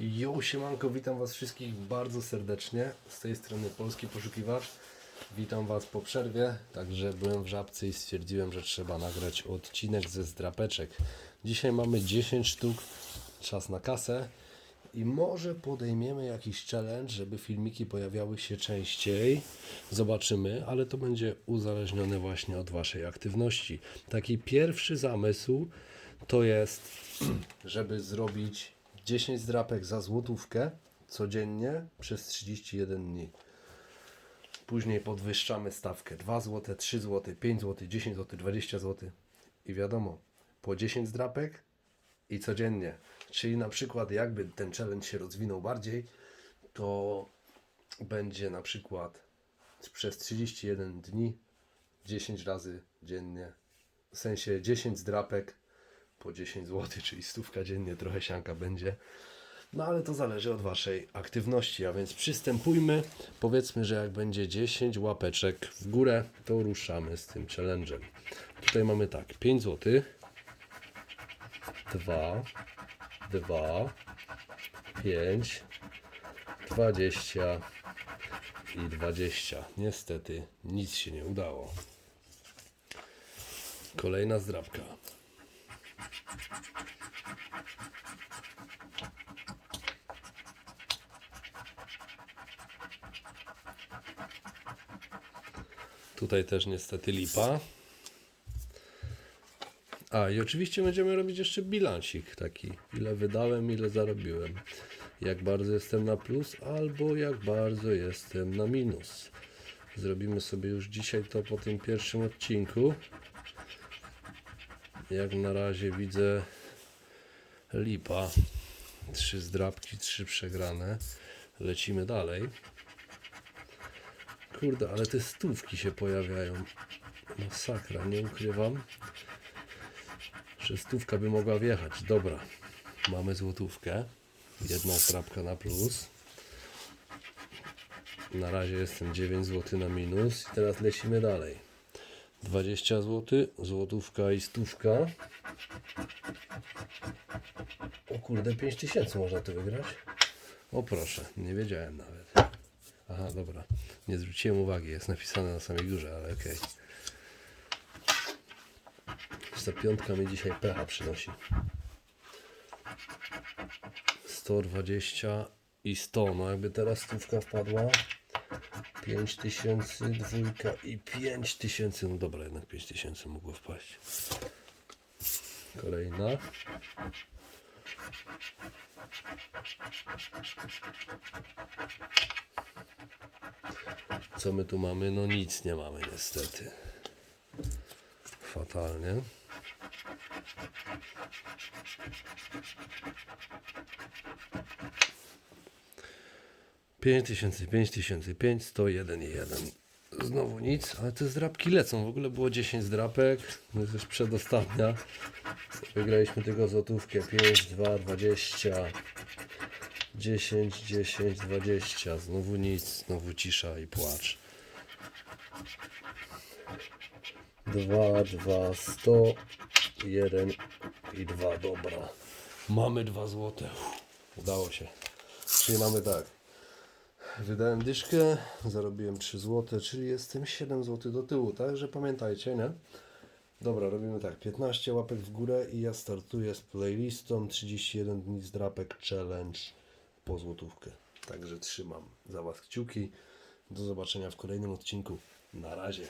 Jo, siemanko, witam Was wszystkich bardzo serdecznie. Z tej strony Polski Poszukiwacz. Witam Was po przerwie. Także byłem w Żabce i stwierdziłem, że trzeba nagrać odcinek ze zdrapeczek. Dzisiaj mamy 10 sztuk, czas na kasę. I może podejmiemy jakiś challenge, żeby filmiki pojawiały się częściej. Zobaczymy, ale to będzie uzależnione właśnie od Waszej aktywności. Taki pierwszy zamysł to jest, żeby zrobić 10 zdrapek za złotówkę codziennie przez 31 dni. Później podwyższamy stawkę 2 zł, 3 zł, 5 zł, 10 zł, 20 zł. I wiadomo, po 10 zdrapek i codziennie. Czyli na przykład jakby ten challenge się rozwinął bardziej, to będzie na przykład przez 31 dni 10 razy dziennie. W sensie 10 zdrapek po 10 zł, czyli stówka dziennie, trochę sianka będzie. No ale to zależy od Waszej aktywności, a więc przystępujmy. Powiedzmy, że jak będzie 10 łapeczek w górę, to ruszamy z tym challenge'em. Tutaj mamy tak, 5 zł, 2, 2, 5, 20 i 20. Niestety nic się nie udało. Kolejna zdrabka. Tutaj też niestety lipa. A i oczywiście będziemy robić jeszcze bilansik taki. Ile wydałem, ile zarobiłem. Jak bardzo jestem na plus, albo jak bardzo jestem na minus. Zrobimy sobie już dzisiaj to po tym pierwszym odcinku. Jak na razie widzę lipa. Trzy zdrabki, trzy przegrane. Lecimy dalej. Kurde, ale te stówki się pojawiają. Masakra, nie ukrywam. Że stówka by mogła wjechać. Dobra, mamy złotówkę. Jedna zdrabka na plus. Na razie jestem 9 zł na minus. I teraz lecimy dalej. 20 zł, złotówka i stówka. O kurde, 5000 można tu wygrać. O proszę, nie wiedziałem nawet. Aha, dobra. Nie zwróciłem uwagi, jest napisane na samej górze, ale okej. Ta piątka mi dzisiaj pecha przynosi. 120 i 100. No jakby teraz stówka wpadła. 5000, dwójka i 5000. No dobra, jednak 5000 mogło wpaść. Kolejna. Co my tu mamy? No nic nie mamy niestety. Fatalnie. Pięć tysięcy, pięć tysięcy, pięć, sto jeden i jeden. Znowu nic, ale te zdrapki lecą. W ogóle było 10 zdrapek. No to jest przedostatnia. Wygraliśmy tylko złotówkę. 5, 2, 20. 10, 10, 20. Znowu nic, znowu cisza i płacz. 2, 2, 100, 1 i 2. Dobra. Mamy 2 złote. Udało się. Czyli mamy tak. Wydałem dyszkę, zarobiłem 3 złote, czyli jestem 7 zł do tyłu, także pamiętajcie, nie? Dobra, robimy tak, 15 łapek w górę i ja startuję z playlistą 31 dni zdrapek challenge po złotówkę. Także trzymam za Was kciuki. Do zobaczenia w kolejnym odcinku. Na razie.